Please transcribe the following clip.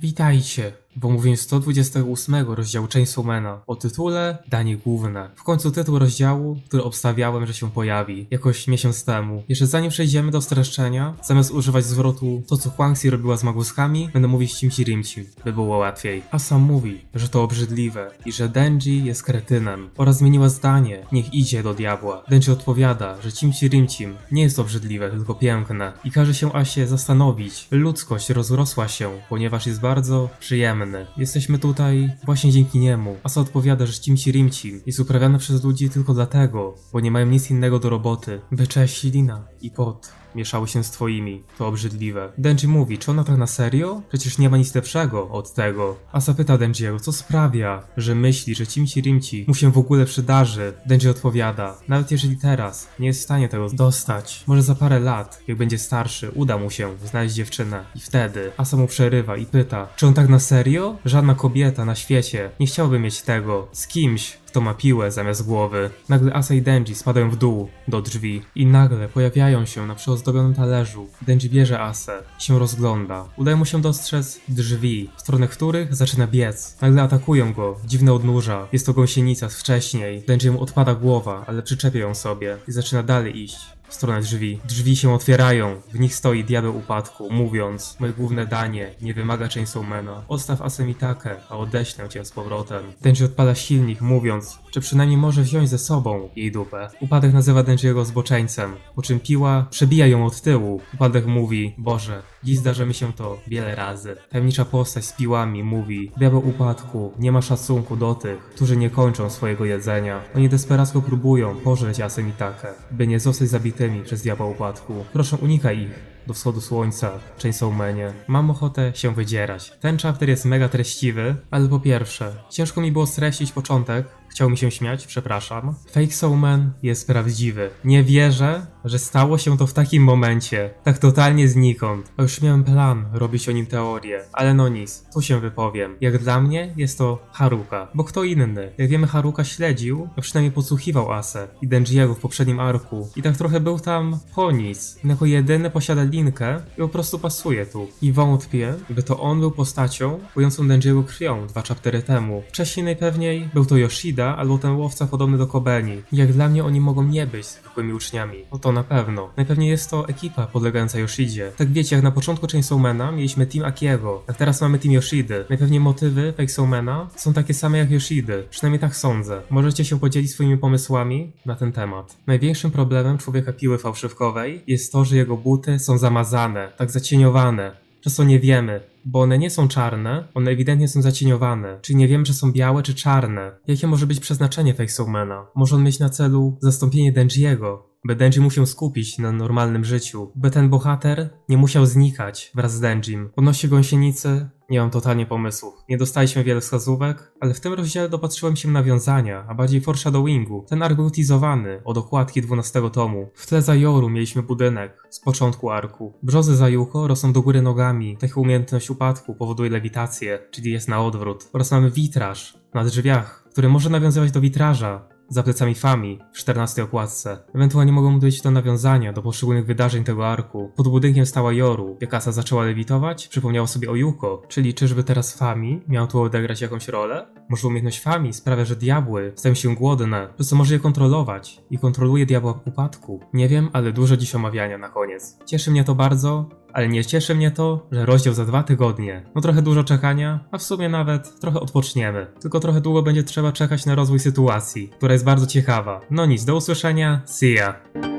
Witajcie w omówieniu 128 rozdziału Chainsawmana o tytule Danie Główne. W końcu tytuł rozdziału, który obstawiałem, że się pojawi jakoś miesiąc temu. Jeszcze zanim przejdziemy do streszczenia, zamiast używać zwrotu to co Huangxi robiła z magłuskami, będę mówić Cimci Rimci, by było łatwiej. A sam mówi, że to obrzydliwe i że Denji jest kretynem oraz zmieniła zdanie, niech idzie do diabła. Denji odpowiada, że Cimci Rimcim nie jest obrzydliwe, tylko piękne i każe się Asie zastanowić. Ludzkość rozrosła się, ponieważ jest bardzo Jesteśmy tutaj właśnie dzięki niemu. Asa odpowiada, że Cimci Rimcim jest uprawiane przez ludzi tylko dlatego, bo nie mają nic innego do roboty. Bycza ślina i pot mieszały się z twoimi. To obrzydliwe. Denji mówi, czy ona tak na serio? Przecież nie ma nic lepszego od tego. Asa pyta Denjiego, co sprawia, że myśli, że Cimci Rimci mu się w ogóle przydarzy. Denji odpowiada, nawet jeżeli teraz nie jest w stanie tego dostać, może za parę lat, jak będzie starszy, uda mu się znaleźć dziewczynę. I wtedy Asa mu przerywa i pyta, czy on tak na serio? Żadna kobieta na świecie nie chciałaby mieć tego z kimś, kto ma piłę zamiast głowy. Nagle Asa i Denji spadają w dół do drzwi i nagle pojawiają się na przyozdobionym talerzu. Denji bierze Asę się rozgląda. Udaje mu się dostrzec drzwi, w stronę których zaczyna biec. Nagle atakują go dziwne odnóża. Jest to gąsienica z wcześniej. Denji mu odpada głowa, ale przyczepia ją sobie i zaczyna dalej iść w stronę drzwi. Drzwi się otwierają, w nich stoi diabeł upadku, mówiąc Moje główne danie nie wymaga Chainsawmana. Odstaw Asemitakę, a odeślę cię z powrotem. Denji odpala silnik, mówiąc, że przynajmniej może wziąć ze sobą jej dupę. Upadek nazywa Denjiego zboczeńcem, po czym piła przebija ją od tyłu. Upadek mówi, Boże, dziś zdarza mi się to wiele razy. Tajemnicza postać z piłami mówi, diabeł upadku, nie ma szacunku do tych, którzy nie kończą swojego jedzenia. Oni desperacko próbują pożreć Asemitakę, by nie zostać przez diabła upadku. Proszę unikaj ich do wschodu słońca, Chainsawmanie. Mam ochotę się wydzierać. Ten chapter jest mega treściwy, ale po pierwsze, ciężko mi było streścić początek, chciał mi się śmiać, przepraszam. Fake Soulman jest prawdziwy. Nie wierzę, że stało się to w takim momencie, tak totalnie znikąd. A już miałem plan robić o nim teorię, ale no nic, tu się wypowiem. Jak dla mnie jest to Haruka, bo kto inny? Jak wiemy Haruka śledził, a przynajmniej podsłuchiwał Asę i Denjiego w poprzednim arku i tak trochę był tam po nic. Jako jedyny posiada linkę i po prostu pasuje tu. I wątpię, by to on był postacią bojącą Denjiego krwią dwa chaptery temu. Wcześniej najpewniej był to Yoshida albo ten łowca podobny do Kobeni. Jak dla mnie oni mogą nie być zwykłymi uczniami. No to na pewno. Najpewniej jest to ekipa podlegająca Yoshidzie. Tak wiecie, jak na początku Chainsawmana mieliśmy Team Akiego, a teraz mamy Team Yoshidy. Najpewniej motywy Soulmana są takie same jak Yoshidy. Przynajmniej tak sądzę. Możecie się podzielić swoimi pomysłami na ten temat. Największym problemem człowieka piły fałszywkowej jest to, że jego buty są zamazane, tak zacieniowane. Często nie wiemy, bo one nie są czarne, one ewidentnie są zacieniowane, czyli nie wiemy, czy są białe czy czarne. Jakie może być przeznaczenie Fake Soulmana? Może on mieć na celu zastąpienie Denjiego, by Denji musiał skupić na normalnym życiu, by ten bohater nie musiał znikać wraz z Denjim. Odnośnie gąsienicy nie mam totalnie pomysłów. Nie dostaliśmy wiele wskazówek, ale w tym rozdziale dopatrzyłem się nawiązania, a bardziej foreshadowingu. Ten ark był teasowany od okładki 12 tomu. W tle za Joru mieliśmy budynek z początku arku. Brzozy za Yuko rosną do góry nogami. Taka umiejętność upadku powoduje lewitację, czyli jest na odwrót. Oraz mamy witraż na drzwiach, który może nawiązywać do witraża, za plecami Fami w 14 okładce. Ewentualnie mogą być to nawiązania do poszczególnych wydarzeń tego arku. Pod budynkiem stała Yoru. Jak Asa zaczęła lewitować, przypomniało sobie o Yuko. Czyli czyżby teraz Fami miał tu odegrać jakąś rolę? Może umiejętność Fami sprawia, że diabły stają się głodne, przez co może je kontrolować i kontroluje diabła w upadku. Nie wiem, ale dużo dziś omawiania na koniec. Cieszy mnie to bardzo, ale nie cieszy mnie to, że rozdział za dwa tygodnie. No trochę dużo czekania, a w sumie nawet trochę odpoczniemy. Tylko trochę długo będzie trzeba czekać na rozwój sytuacji, która jest bardzo ciekawa. No nic, do usłyszenia, see ya!